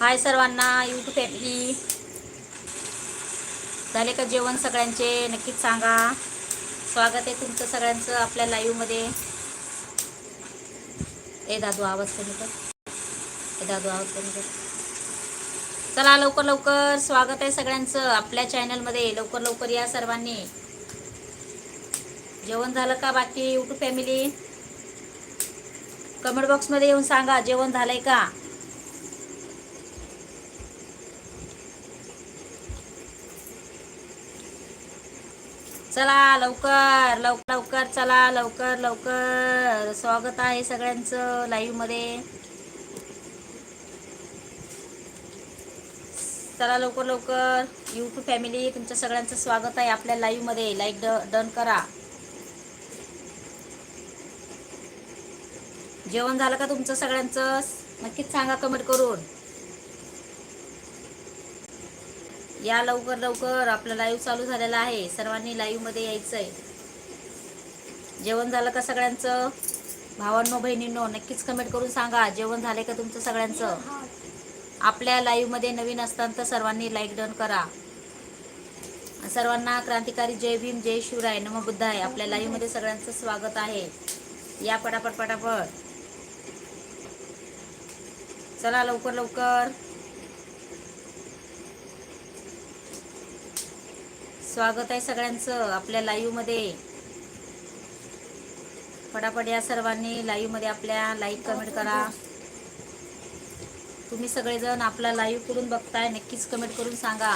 हाय सर्वांना YouTube family झाले का जेवण सगळ्यांचे? नक्कीच सांगा. स्वागत आहे तुमचं सगळ्यांचं आपल्या लाईव्हमध्ये ए दादू आवाज कमी कर. ए दादू आवाज कमी कर. चला लवकर लवकर. स्वागत आहे सगळ्यांचं आपल्या चॅनलमध्ये लवकर लवकर या सर्वांनी. जेवण झालं का बाकी यूट्यूब फॅमिली कमेंट बॉक्समध्ये येऊन सांगा जेवण झालं आहे का? चला लवकर लवकर लवकर चला लवकर लवकर. स्वागत आहे सगळ्यांचं लाईव्हमध्ये. चला लवकर लवकर. यूट्यूब फॅमिली तुमच्या सगळ्यांचं स्वागत आहे आपल्या लाईव्हमध्ये. लाईक डन करा. जेवण झालं का तुमचं सगळ्यांचं? नक्कीच सांगा कमेंट करून. या लवकर लवकर आपलं लाईव्ह चालू झालेलं आहे. सर्वांनी लाईव्हमध्ये मध्ये आहे जेवण झालं का सगळ्यांचं? भावांनो बहिणींनो नक्कीच कमेंट करून सांगा. जेवण झाले का तुमचं सगळ्यांचं? आपल्या लाईव्हमध्ये नवीन असताना तर सर्वांनी लाईक डन करा. सर्वांना क्रांतिकारी जय भीम जय शिवराय नम बुद्धाय. आहे आपल्या लाईव्हमध्ये सगळ्यांचं स्वागत आहे. या पटापट पटापट. चला लवकर लवकर. स्वागत आहे सगळ्यांचं आपल्या लाईव्हमध्ये फटाफट या सर्वांनी लाईव्हमध्ये आपल्या लाईक कमेंट करा. तुम्ही सगळेजण आपला लाईव्ह करून बघताय नक्कीच कमेंट करून सांगा.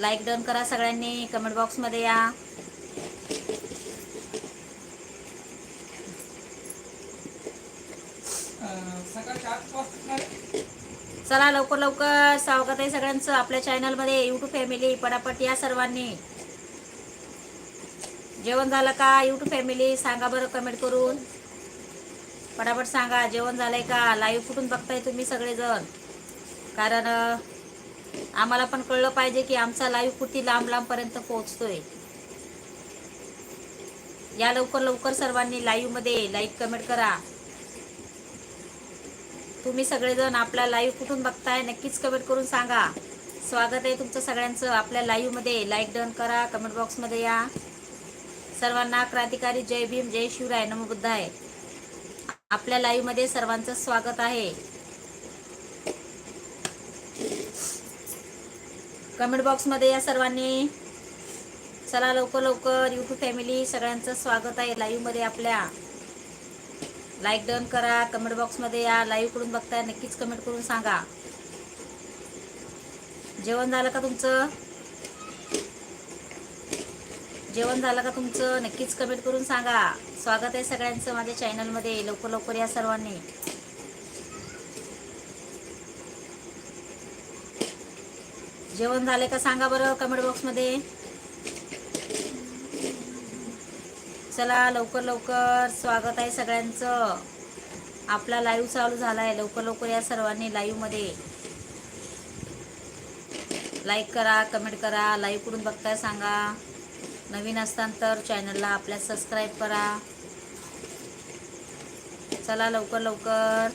लाईक डन करा सगळ्यांनी कमेंट बॉक्समध्ये या. सकाळच्या चला लवकर लवकर स्वागत आहे सगळ्यांचं आपल्या चॅनलमध्ये. युट्यूब फॅमिली पटापट या सर्वांनी. जेवण झालं का? युट्यूब फॅमिली सांगा बरं कमेंट करून. पटापट सांगा जेवण झालंय का? लाईव्ह कुठून बघताय तुम्ही सगळेजण? कारण आम्हाला पण कळलं पाहिजे की आमचा लाईव्ह कुठे लांब लांबपर्यंत पोहोचतोय. या लवकर लवकर सर्वांनी लाईव्हमध्ये लाईक कमेंट करा. तुम्ही सगळेजण आपला लाईव्ह कुठून बघताय नक्कीच कमेंट करून सांगा. स्वागत आहे तुमचं सगळ्यांचं. आपल्या लाईव्हमध्ये लाईक डन करा कमेंट बॉक्समध्ये या. सर्वांना क्रांतिकारी जय भीम जय शिवराय नम बुद्ध आहे. आपल्या लाईव्हमध्ये सर्वांचं स्वागत आहे. कमेंट बॉक्समध्ये या सर्वांनी. चला लवकर लवकर युट्यूब फॅमिली सगळ्यांचं स्वागत आहे लाईव्हमध्ये आपल्या. लाईक डन करा कमेंट बॉक्समध्ये या लाईव्ह करून बघताय नक्कीच कमेंट करून सांगा. जेवण झालं का तुमचं? जेवण झालं का तुमचं? नक्कीच कमेंट करून सांगा. स्वागत आहे सगळ्यांचं माझ्या चॅनलमध्ये लवकर लवकर या सर्वांनी. जेवण झाले का सांगा बरं कमेंट बॉक्समध्ये चला लवकर लवकर स्वागत आहे सगळ्यांचं. आपला लाईव्ह चालू झाला आहे लवकर लवकर या सर्वांनी लाईव्हमध्ये लाईक करा कमेंट करा लाईव्ह कुठून बघताय सांगा. नवीन असताना तर चॅनलला आपल्या सबस्क्राईब करा. चला लवकर लवकर.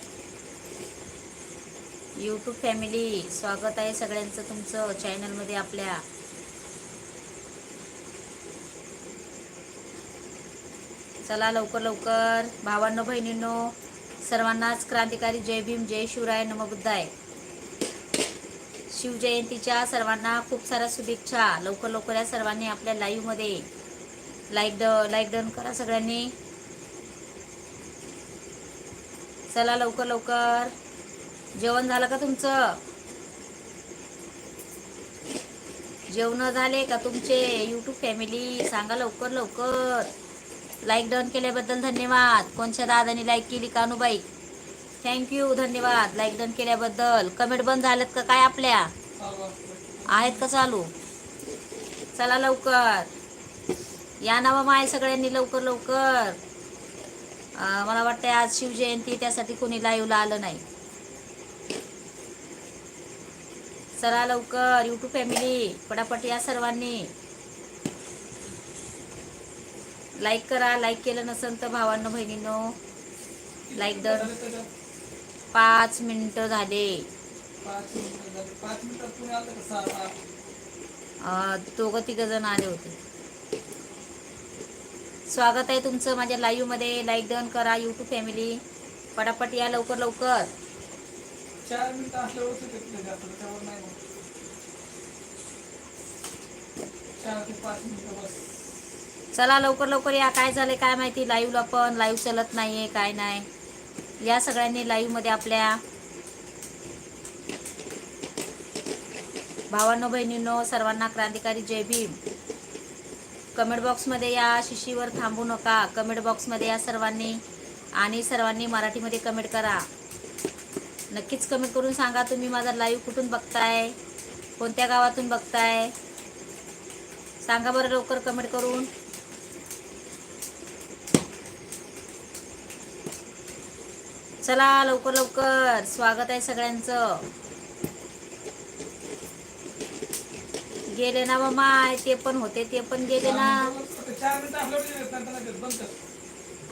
यूट्यूब फॅमिली स्वागत आहे सगळ्यांचं तुमचं चॅनलमध्ये आपल्या. चला लवकर लवकर. भावांनो बहिणींनो सर्वांनाच क्रांतिकारी जय भीम जय शिवराय नमबुद्धाय. शिवजयंतीच्या सर्वांना खूप साऱ्या शुभेच्छा. लवकर लवकर या सर्वांनी आपल्या लाईव्हमध्ये लाईक ड लाईक डन करा सगळ्यांनी. चला लवकर लवकर. जेवण झालं का तुमचं? जेवण झाले का तुमचे? यूट्यूब फॅमिली सांगा लवकर लवकर. लाईक डन केल्याबद्दल धन्यवाद. कोणच्या दादानी लाईक केली कानूबाई थँक्यू धन्यवाद. लाईक डन केल्याबद्दल. कमेंट बंद झालेत का काय आपल्या? आहेत का चालू? चला लवकर. या नावा माय सगळ्यांनी लवकर लवकर. मला वाटतं आज शिवजयंती त्यासाठी कोणी लाईव्हला आलं नाही. चला लवकर. यूट्यूब फॅमिली पटापट या सर्वांनी. लाईक करा लाईक केलं नसेल तर भावांनो बहिणींनो लाईक त्याच्यात? पाच मिनटं झाले. दोघं तिघं जण आले होते. स्वागत आहे तुमचं माझ्या लाईव्हमध्ये. लाईक डन करा युट्यूब फॅमिली पटापट या लवकर लवकर. चार मिनिटं असल्यावर चला लवकर लवकर या. काय झालंय काय माहिती? लाईव्हला पण लाईव्ह चलत नाहीये काय नाही. या सगळ्यांनी लाईव्हमध्ये आपल्या भावांनो बहिणींनो सर्वांना क्रांतिकारी जय भीम. कमेंट बॉक्समध्ये या शिशीवर थांबू नका. कमेंट बॉक्समध्ये या सर्वांनी आणि सर्वांनी मराठीमध्ये कमेंट करा. नक्कीच कमेंट करून सांगा तुम्ही माझा लाईव्ह कुठून बघताय कोणत्या गावातून बघताय. सांगा बरं लवकर कमेंट करून. चला लवकर लवकर. स्वागत आहे सगळ्यांचं. गेले ना मामाय ते पण होते ते पण गेले ना.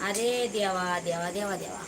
अरे देवा देवा देवा देवा.